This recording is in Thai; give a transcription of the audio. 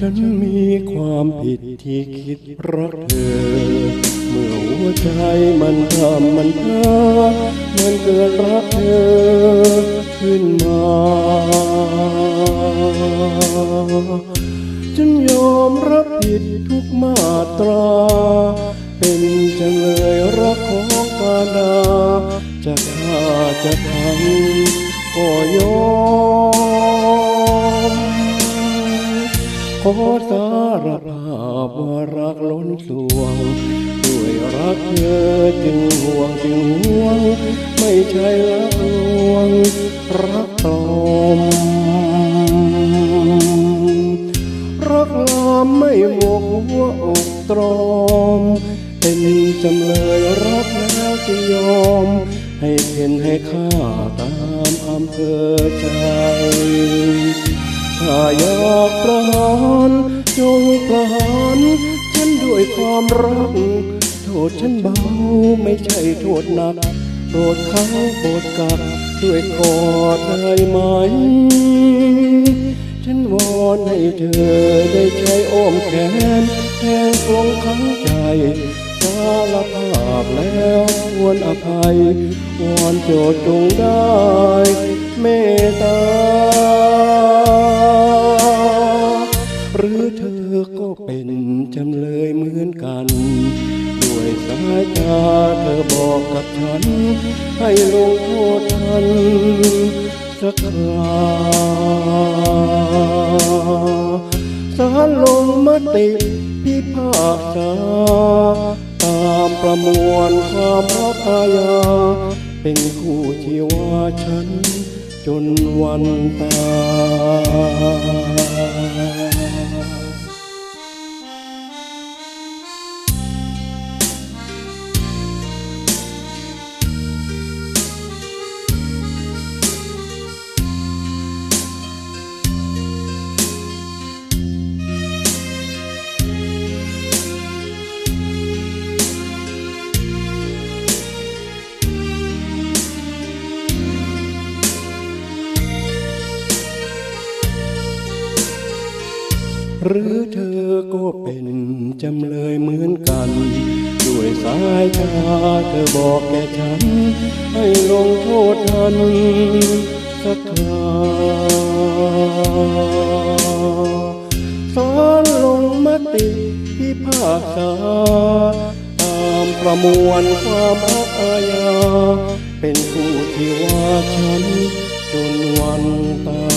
ฉันมีความผิดที่คิดรักเธอ เมื่อหัวใจมันทำมันพลาดมันเกิดรักเธอขึ้นมา ฉันยอมรับผิดทุกมาตรา เป็นจังเลยรักของกาดาจะฆ่าจะพังก็ยอม ขอสารภาพว่ารักล้นสวง ด้วยรักเธอจึงห่วงจึงห่วง ไม่ใช่รักลวง รักปลอมรักลามไม่หมกหัวอกตรอม เป็นจำเลยรักแล้วจะยอม ให้เห็นให้ค่าตามอำเภอใจ ถ้าอยากประหารจงประหารฉันด้วยความรัก โทษฉันเบาไม่ใช่โทษหนักโปรดเขาโปรดกลับด้วยกอดได้ไหม ฉันวอนให้เธอได้ใช้อ้อมแขนแทนปวงขังใจสารภาพแล้วควรอภัย วอนโจทย์จงได้เมตตา หรือเธอก็เป็นจำเลยเหมือนกัน ด้วยสายตาเธอบอกกับฉัน ให้ลงโทษฉันสักคราสารลงมติพิพากษาตามประมวลความรักอาญาเป็นคู่ที่ว่าฉันจนวันตาย หรือเธอก็เป็นจำเลยเหมือนกัน ด้วยสายตาเธอบอกแก่ฉัน ให้ลงโทษทันสักคราสารลงมติพิพากษา ตามประมวลความอาญา เป็นผู้ที่ว่าฉันจนวันตาย